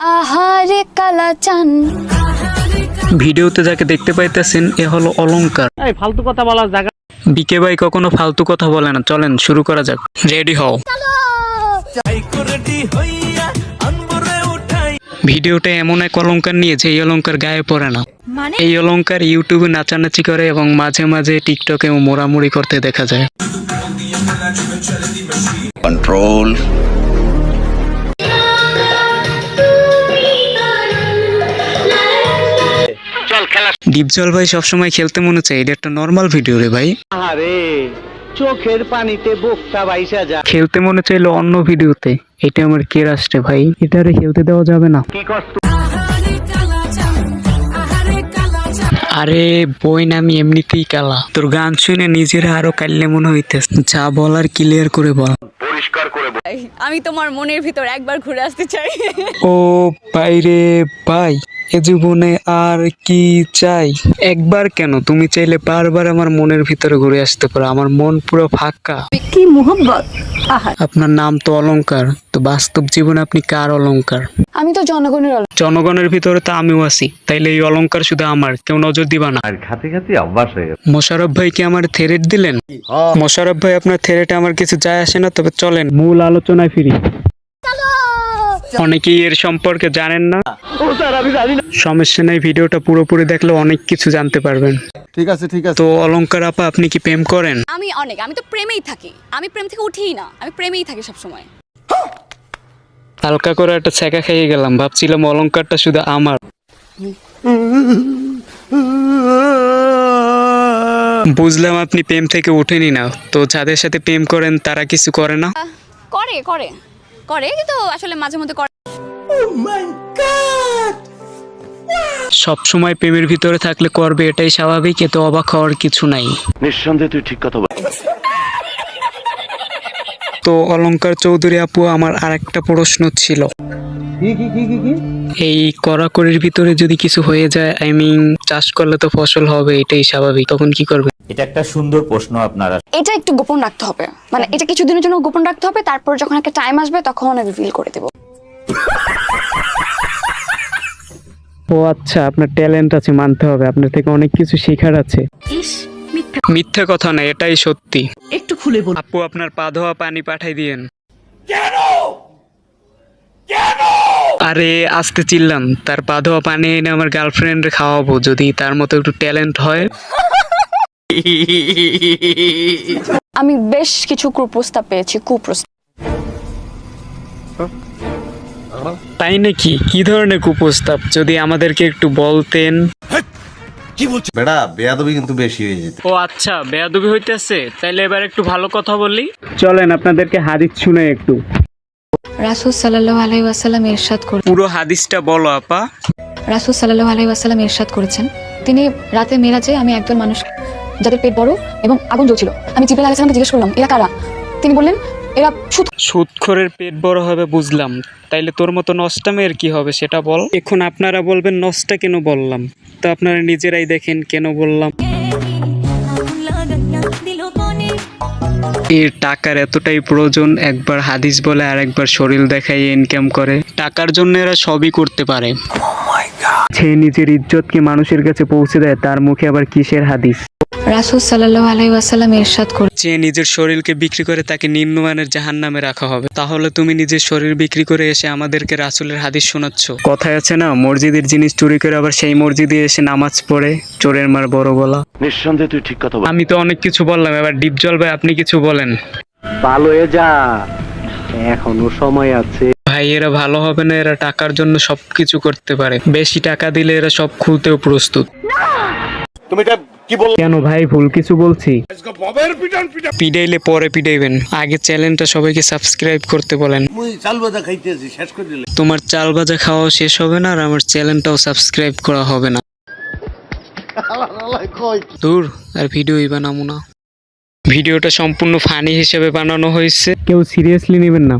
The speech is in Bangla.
আহারে কালাচান ভিডিওতে যাকে দেখতে পাইতেছেন এ হলো অলংকার। এই ফালতু কথা বলার জায়গা বিকে ভাই কখনো ফালতু কথা বলে না। চলেন শুরু করা যাক। রেডি হও। ভিডিওটা এমন এক অলংকার নিয়ে যে এই অলংকার গায়ে পড়ে না। মানে? এই অলংকার ইউটিউবে নাচানাচি করে এবং মাঝে মাঝে টিকটকে মোড়ামুড়ি করতে দেখা যায়। ডিপজল ভাই সবসময় খেলতে মনে চায় এটা একটা নর্মাল ভিডিও রে ভাই। আরে চোখের পানিতে বুকটা বাইসা যা। খেলতে মনে চাইলো অন্য ভিডিওতে এটা আমার কে রাষ্ট্রে ভাই এটারে খেলতে দেওয়া যাবে না। কি কষ্ট আরে বই না আমি এমনিতেই কালা। তোর গান শুনে নিজের আরও কাল্লে মনে হইতেছে। যা বলার ক্লিয়ার করে বল। পরিষ্কার করে বল। আমি তোমার মনের ভিতর একবার ঘুরে আসতে চাই। ও বাইরে ভাই। এ জীবনে আর কি চাই? একবার কেন? তুমি চাইলে বারবার আমার মনের ভিতরে ঘুরে আসতে পারো। আমার মন পুরো ফাঁকা। কি মোহব্বত আপনার নাম তো অলংকার। তো বাস্তব জীবনে আপনি কার অলংকার? আমি তো জনগণের জনগণের ভিতরে তো আমিও আছি। তাইলে এই অলংকার শুধু আমার কেউ নজর দিবা না। খাতে খাতে অভ্যাস হয়ে মোশারফ ভাই কি আমার থেরেট দিলেন? মোশারফ ভাই আপনার থেরেটে আমার কিছু যায় আসে না তবে চলেন। মূল আলোচনায় ফিরি। অনেকেই এর সম্পর্কে জানেন না। ও স্যার আমি জানি না। সমস্যা নেই ভিডিওটা পুরোপুরি দেখলে অনেক কিছু জানতে পারবেন। ঠিক আছে ঠিক আছে। তো অলংকার আপা আপনি কি প্রেম করেন? আমি অনেক আমি তো প্রেমেই থাকি। আমি প্রেম থেকে উঠিই না আমি প্রেমেই থাকি সব সময় হালকা করে একটা ছ্যাঁকা খেয়ে গেলাম ভাবছিলাম অলংকারটা শুধু আমার। বুঝলাম আপনি প্রেম থেকে উঠেনি না তো যাদের সাথে প্রেম করেন তারা কিছু করে না? করে করে। করে কিন্তু আসলে মাঝে মধ্যে করে। সব সময় প্রেমের ভিতরে থাকলে করবে এটাই স্বাভাবিক এতে অবাক হওয়ার কিছু নাই। নিঃসন্দেহে তুই ঠিক কথা বল তো অলংকার চৌধুরী আপু আমার আরেকটা প্রশ্ন ছিল। এই কড়াকড়ির ভিতরে যদি কিছু হয়ে যায় আই মিন চাষ করলে তো ফসল হবে এটাই স্বাভাবিক তখন কি করবে এটা একটা সুন্দর প্রশ্ন আপনারা এটা একটু গোপন রাখতে হবে। মানে এটা কিছুদিনের জন্য গোপন রাখতে হবে তারপর যখন একটা টাইম আসবে তখন আমি রিভিল করে দেবো। ও আচ্ছা আপনার ট্যালেন্ট আছে মানতে হবে। আপনার থেকে অনেক কিছু শেখার আছে। মিথ্যে। কথা না এটাই সত্যি। একটু খুলে বল আপু আপনার পা ধোয়া পানি পাঠাই দিয়েন। আরে আসতে চিল্লাম। তার পা ধোয়া পানি এনে আমার গার্লফ্রেন্ডে খাওয়াবো যদি তার মতো একটু ট্যালেন্ট হয়। আমি বেশ কিছু কুপ্রস্তাব পেয়েছি কুপ্রস্তাব। তাই নাকি? কি ধরনের কুপ্রস্তাব? যদি আমাদেরকে একটু বলতেন। বেড়া বেয়াদবি কিন্তু বেশি হয়ে যেত। ও আচ্ছা বেয়াদবি হইতেছে। তাইলে এবার একটু ভালো কথা বলি। চলেন আপনাদেরকে হাদিস শুনে একটু। রাসুল সাল্লাহ আলাই ওয়াসাল্লাম ইরশাদ করে পুরো হাদিসটা বলো আপা। রাসুল সাল্লাহ আলাই ওয়াসাল্লাম ইরশাদ করেছেন। তিনি রাতে মেরাজে আমি একজন মানুষ যাদের পেট বড় এবং আগুন জ্বলছিল। আমি জিবরাইল আলাইহিস জিজ্ঞেস করলাম এরা কারা? তিনি বললেন এরা সুদ সুদখোরের পেট বড় হবে বুঝলাম। তাইলে তোর মতো নষ্ট নষ্টামের কি হবে সেটা বল। এখন আপনারা বলবেন নষ্টা কেন বললাম? তো আপনারা নিজেরাই দেখেন কেন বললাম। এর টাকার এতটাই প্রয়োজন একবার হাদিস বলে আর একবার শরীর দেখাই ইনকাম করে। টাকার জন্য এরা সবই করতে পারে। সে নিজের ইজ্জতকে মানুষের কাছে পৌঁছে দেয় তার মুখে আবার কিসের হাদিস? রাসুল সাল্লাহ আলাই ওয়াসাল্লাম ইরশাদ করে যে নিজের শরীরকে বিক্রি করে তাকে নিম্নমানের জাহান নামে রাখা হবে। তাহলে তুমি নিজের শরীর বিক্রি করে এসে আমাদেরকে রাসুলের হাদিস শোনাচ্ছ। কথায় আছে না মসজিদের জিনিস চুরি করে আবার সেই মসজিদে এসে নামাজ পড়ে চোরের মার বড় বলা নিঃসন্দেহে তুই ঠিক কথা আমি তো অনেক কিছু বললাম এবার ডিপজল ভাই আপনি কিছু বলেন। ভালো হয়ে যা। এখনও সময় আছে। ভাই এরা ভালো হবে না এরা টাকার জন্য সবকিছু করতে পারে। বেশি টাকা দিলে এরা সব খুলতেও প্রস্তুত। তুমি এটা কি বল কেন ভাই ভুল কিছু বলছি? পিডাইলে পরে পিডাইবেন আগে চ্যানেলটা সবাইকে সাবস্ক্রাইব করতে বলেন। তোমার চাল ভাজা খাওয়া শেষ হবে না আর আমার চ্যানেলটাও সাবস্ক্রাইব করা হবে না। দূর আর ভিডিওই বানাবো না। ভিডিওটা সম্পূর্ণ ফানি হিসেবে বানানো হয়েছে। কেউ সিরিয়াসলি নেবেন না।